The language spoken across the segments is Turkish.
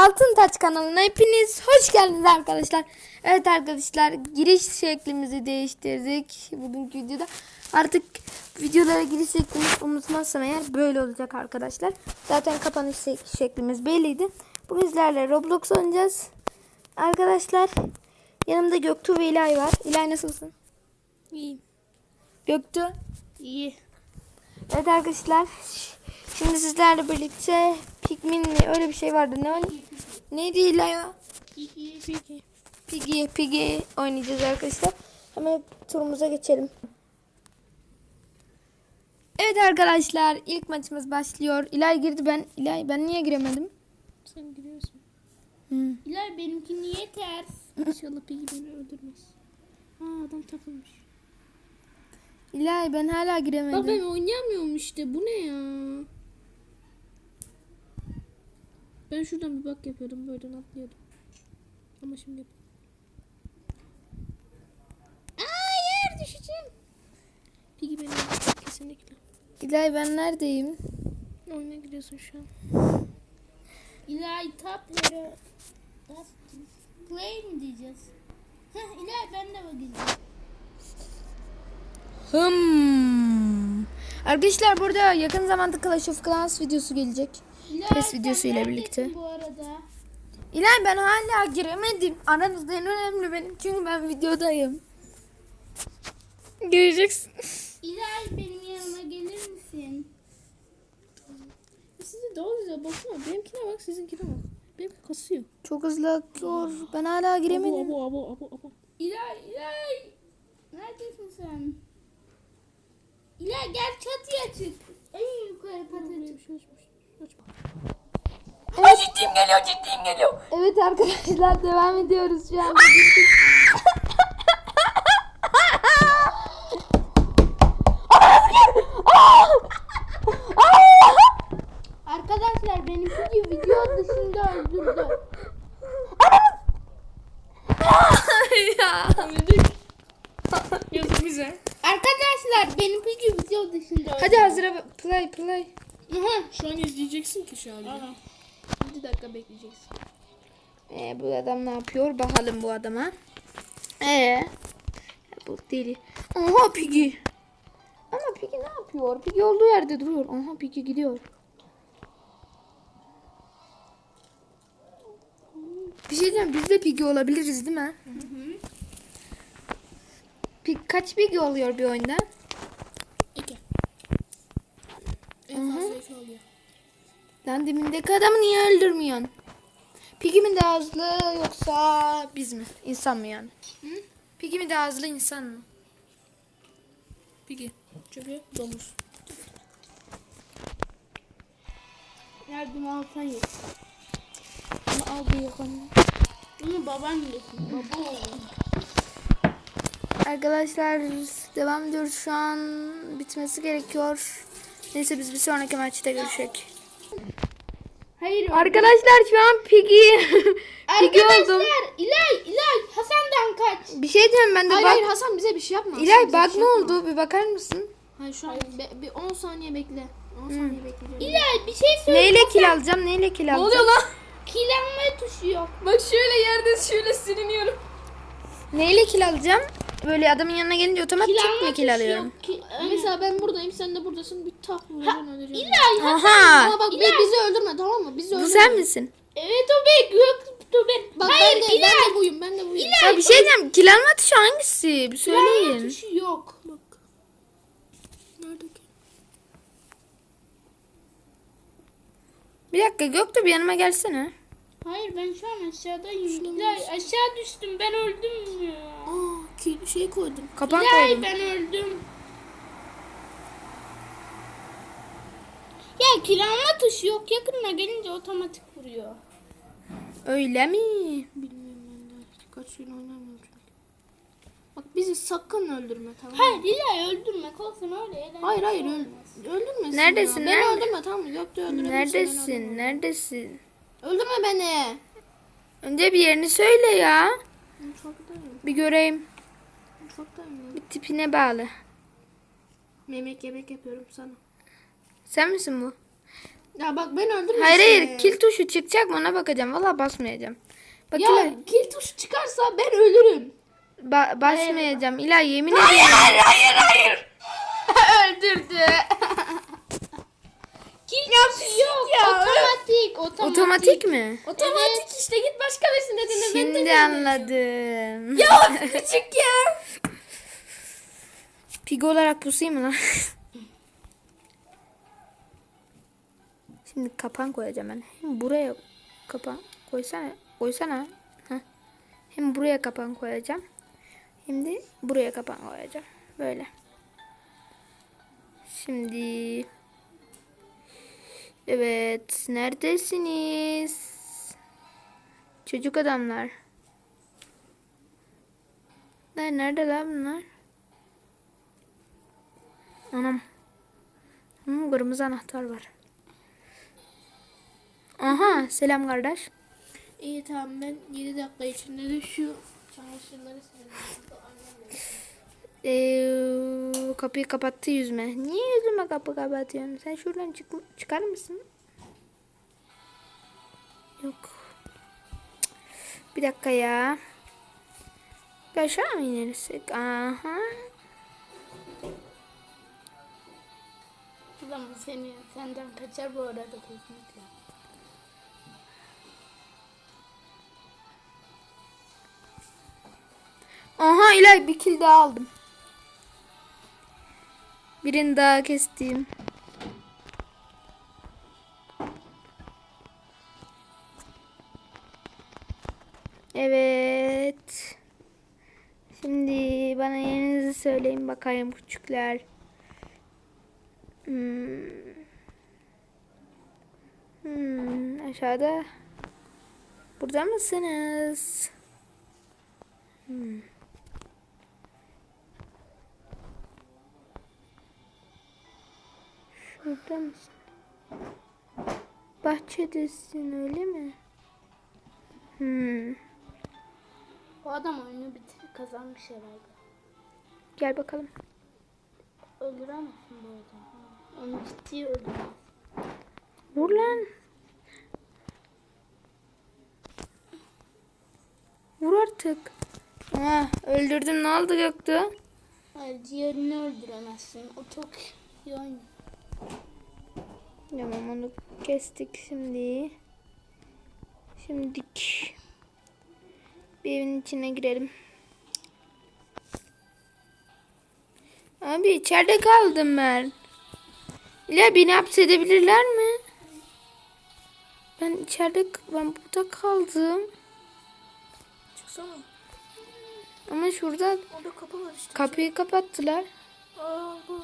Altın Taç kanalına hepiniz hoş geldiniz arkadaşlar. Evet arkadaşlar giriş şeklimizi değiştirdik bugünkü videoda. Artık videolara giriş şeklimiz unutmazsam eğer böyle olacak arkadaşlar. Zaten kapanış şek- şeklimiz belliydi. Bugün sizlerle Roblox oynayacağız. Arkadaşlar yanımda Göktuğ ve İlay var. İlay nasılsın? İyi. Göktuğ. İyi. Evet arkadaşlar. Şimdi sizlerle birlikte Pikmin mi öyle bir şey vardı. Ne Neydi İlay o? İyi. Peki. Piggy, Piggy oynayacağız arkadaşlar. Hemen turumuza geçelim. Evet arkadaşlar ilk maçımız başlıyor. İlay girdi ben. İlay ben niye giremedim? Sen giriyorsun. Hı. İlay benimki niye ters? İnşallah peki beni öldürmez. Aa adam takılmış. İlay ben hala giremedim. Bak ben oynayamıyorum işte. Bu ne ya? Ben şuradan bir bak yapıyordum. Böyleden atlıyordum. Ama şimdi. Hayır düşeceğim. Peki beni kesinlikle. İlay ben neredeyim? Oyuna giriyorsun şu an. İlay yere play mi diyeceğiz? Heh İlay ben de bakacağım. Hım. Arkadaşlar burada yakın zamanda Clash of Clans videosu gelecek. İlay, Pes videosu ile birlikte. Bu arada. İlay ben hala giremedim. Aranızda en önemli benim. Çünkü ben videodayım. Göreceksin. İlay benim yanıma gelir misin? Size daha güzel baksana. Benimkine bak sizinkine bak. Benimki kasıyor. Çok hızlı akıyor. Ben hala giremedim. Abo abo abo abo. İlay İlay. Neredesin sen? İlay gel çatıya çık. En yukarı. Açma. Evet. Ciddiyim geliyor, ciddiyim geliyor. Evet arkadaşlar devam ediyoruz şu an. Arkadaşlar benimki gibi video dışında öldürdü. ya. Yazık bize. Arkadaşlar benimki gibi video dışında öldürdü. Hadi hazıra play play. Aha, şu an izleyeceksin ki şu an. 7 dakika bekleyeceksin. Ee, bu adam ne yapıyor? Bakalım bu adama. Ee, bu deli. Aha Piggy. Ama Piggy ne yapıyor? Piggy olduğu yerde duruyor. Aha Piggy gidiyor. Bir şey diyeceğim. Biz de Piggy olabiliriz değil mi? Pig, kaç Piggy oluyor bir oyunda? 2. En fazla 2 oluyor. Lan demindeki adamı niye öldürmüyorsun? Piggy mi daha hızlı yoksa biz mi? İnsan mı yani? Piggy mi daha hızlı insan mı? Peki. Çünkü domuz. Yardım alsan yok. Ama al bir yakın. Bunu baban yesin. Baba oğlum. Arkadaşlar devam ediyoruz şu an. Bitmesi gerekiyor. Neyse biz bir sonraki maçta görüşecek. Hayır. Arkadaşlar şu an Piggy. Piggy oldum. Arkadaşlar İlay İlay Hasan'dan kaç. Bir şey diyeceğim ben de Hayır bak. hayır Hasan bize bir şey yapma. Hasan İlay bize bak bir şey ne yapma. oldu? Bir bakar mısın? Hayır şu an be- bir 10 saniye bekle. 10 saniye bekleyeceğim. İlay bir şey Neyle kill alacağım? Neyle kill alacağım? lan? Kilanma tuşu yok. Bak şöyle yerde şöyle siliniyorum. Neyle kill alacağım? Böyle adamın yanına gelince otomatik mi kill alıyorum? Mesela ben buradayım sen de buradasın bir tak vuracaksın öleceksin. İlay Aha. Ama bak bi- bizi öldürme tamam mı? Bizi Bu öldürme. sen misin? Evet o be Göktuğ be. Bak Hayır, ben, de, ben de buyum ben de buyum. Ya bir şey diyeceğim. Kill alma tuşu hangisi? Bir söyleyin. tuşu yok. Bak. Nerede ki? Bir dakika Göktuğ bir yanıma gelsene. Hayır ben şu an aşağıdayım. İlay aşağı düştüm ben öldüm ya. Aa ki şey koydum. Kapan İlay koydum. ben öldüm. Ya kiralama tuşu yok yakınına gelince otomatik vuruyor. Öyle mi? Bilmiyorum ben de. Kaç gün oynamıyorum çünkü. Bak bizi sakın öldürme tamam mı? Hayır İlay öldürmek olsun öyle. Hayır hayır öl öldürmesin Neredesin, ya. nerede? Öldürme tamam mı? Gökte öldürebilirsin. beni Neredesin? Neredesin? Öldürme beni. Önce bir yerini söyle ya. Mutfaktayım. Bir göreyim. Mutfaktayım ya. Bir tipine bağlı. Yemek yemek yapıyorum sana. Sen misin bu? Ya bak ben öldürmüşüm. Hayır hayır kil tuşu çıkacak mı ona bakacağım. Valla basmayacağım. Bak Ya İlay, kill tuşu çıkarsa ben ölürüm. ba- basmayacağım. İlay yemin ederim. Hayır hayır hayır. Öldürdü. kill tuşu yok. otomatik, otomatik. Otomatik mi? Otomatik işte git başka birisine dedin. ben de Şimdi anladım. Ya küçük ya. Pig olarak pusayım mı lan? Şimdi kapan koyacağım ben. Hem buraya kapan koysana. Koysana. Heh. Hem buraya kapan koyacağım. Hem de buraya kapan koyacağım. Böyle. Şimdi Evet, neredesiniz? Çocuk adamlar. Lan nerede lan bunlar? Anam. Hmm, kırmızı anahtar var. Aha selam kardeş. İyi tamam ben 7 dakika içinde de şu çamaşırları silerim. Ee, kapıyı kapattı yüzme. Niye yüzüme kapı kapatıyorsun? Sen şuradan çık çıkar mısın? Yok. Bir dakika ya. Bir Aşağı mı inersek? Aha. Bu seni senden kaçar bu arada kesinlikle. Aha İlay bir kill daha aldım. Birini daha kestim. Evet. Şimdi bana yerinizi söyleyin bakayım küçükler. Hmm. Hmm, aşağıda. Burada mısınız? Hmm. Şurada mısın? Bahçedesin öyle mi? Hmm. Bu adam oyunu bitir kazanmış herhalde. Gel bakalım. Öldüremezsin bu adamı. Ha, Onu ciddi öldüremez. Vur lan. Vur artık. Ah, öldürdüm ne oldu? Hayır diğerini öldüremezsin. O çok iyi oynuyor. Tamam onu kestik şimdi. Şimdik. Bir evin içine girelim. Abi içeride kaldım ben. İla beni hapsedebilirler mi? Ben içeride ben burada kaldım. Çıksana. Ama şurada Orada kapı var işte. kapıyı kapattılar. Aa, bu.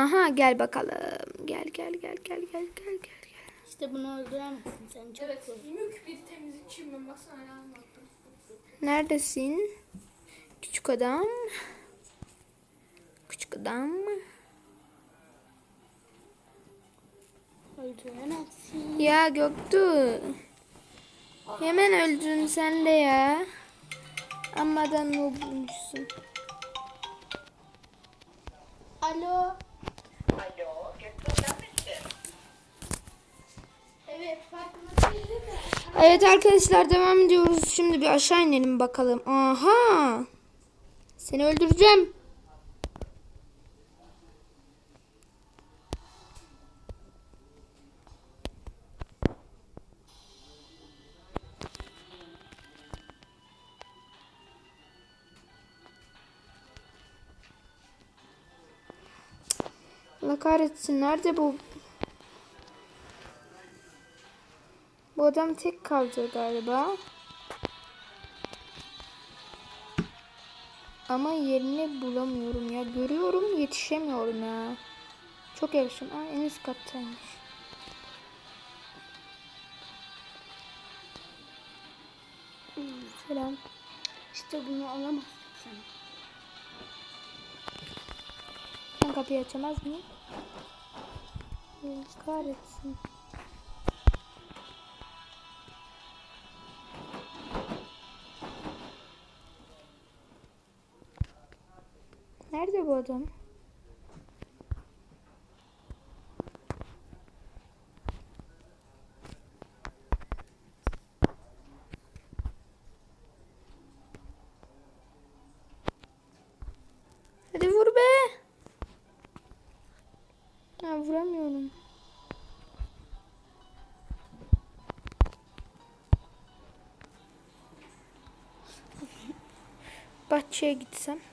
Aha gel bakalım. Gel gel gel gel gel gel gel. İşte bunu öldüremezsin sen çok evet. Büyük bir temizlikçiyim ben baksana ne anlattım. Neredesin? Küçük adam. Küçük adam. Öldüremezsin. Ya Göktuğ. Hemen öldün sen de ya. Amma da noob bulmuşsun. Alo Evet arkadaşlar devam ediyoruz. Şimdi bir aşağı inelim bakalım. Aha. Seni öldüreceğim. Allah kahretsin. Nerede bu? Adam tek kaldı galiba. Ama yerini bulamıyorum ya. Görüyorum yetişemiyorum ya. Çok yavaşım. Aa, en üst kattaymış. Selam. İşte bunu alamazsın. Ben kapıyı açamaz mıyım? Kahretsin. Nerede bu adam? Hadi vur be. Ha, vuramıyorum. Bahçeye gitsem.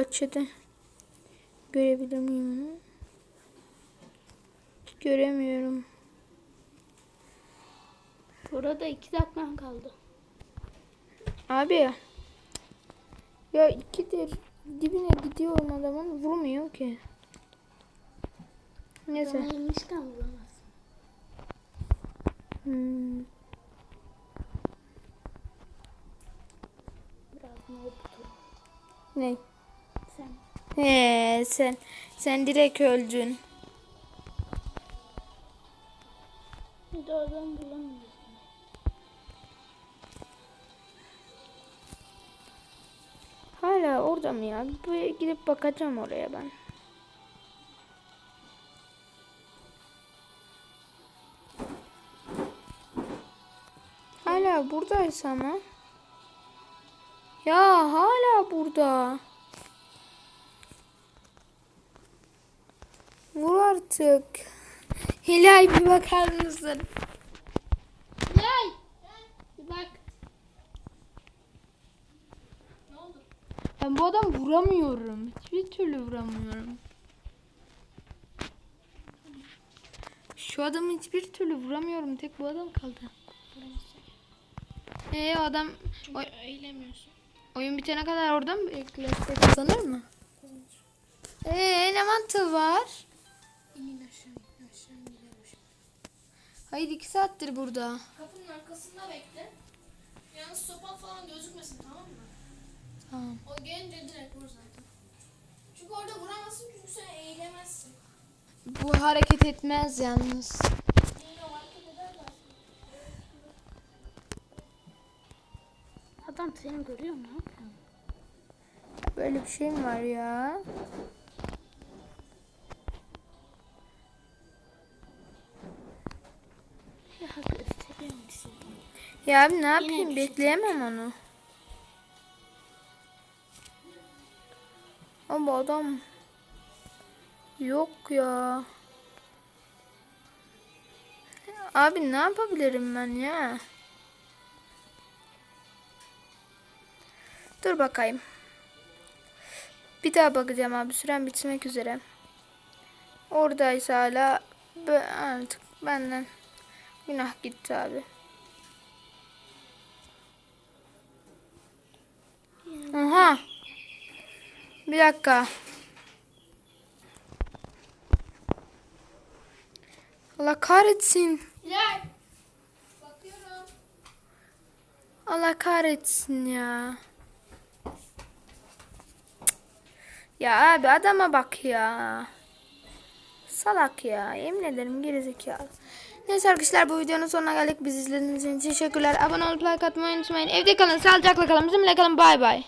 Bahçede görebilir miyim onu? Göremiyorum. Burada iki dakikan kaldı. Abi ya ikidir dibine gidiyorum adamın vurmuyor ki. Neyse. Sana inmişken vuramazsın. Hmm. Biraz ne oldu? Ne? He sen sen direkt öldün. Bir de oradan bulamıyorsun. Hala orada mı ya? Bir gidip bakacağım oraya ben. Hala buradaysa ama. Ya hala burada. Vur artık. Hilal bir bakar mısın? Yay! Bir bak. Ne oldu? Ben bu adam vuramıyorum. Hiçbir türlü vuramıyorum. Şu adamı hiçbir türlü vuramıyorum. Tek bu adam kaldı. Ee o adam o- Eğilemiyorsun. oyun bitene kadar orada mı beklese kazanır mı? Ee ne mantığı var? İnin aşağı in aşağı in gidelim. Hayır iki saattir burada. Kapının arkasında bekle. Yalnız sopan falan gözükmesin tamam mı? Tamam. O gelince direkt vur zaten. Çünkü orada vuramazsın çünkü sen eğilemezsin. Bu hareket etmez yalnız. Adam seni görüyor mu? Ne yapıyor? Böyle bir şey mi var? Ya Ya abi ne yapayım? Bekleyemem onu. Ama adam yok ya. Abi ne yapabilirim ben ya? Dur bakayım. Bir daha bakacağım abi. Süren bitmek üzere. Oradaysa hala artık benden günah gitti abi. Aha. Bir dakika. Allah kahretsin. Hilal. Bakıyorum. Allah kahretsin ya. Ya abi adama bak ya. Salak ya. Yemin ederim gerizekalı. Neyse arkadaşlar bu videonun sonuna geldik. Biz izlediğiniz için teşekkürler. Abone olup like atmayı unutmayın. Evde kalın, sağlıcakla kalın. Bizimle kalın. Bay bay.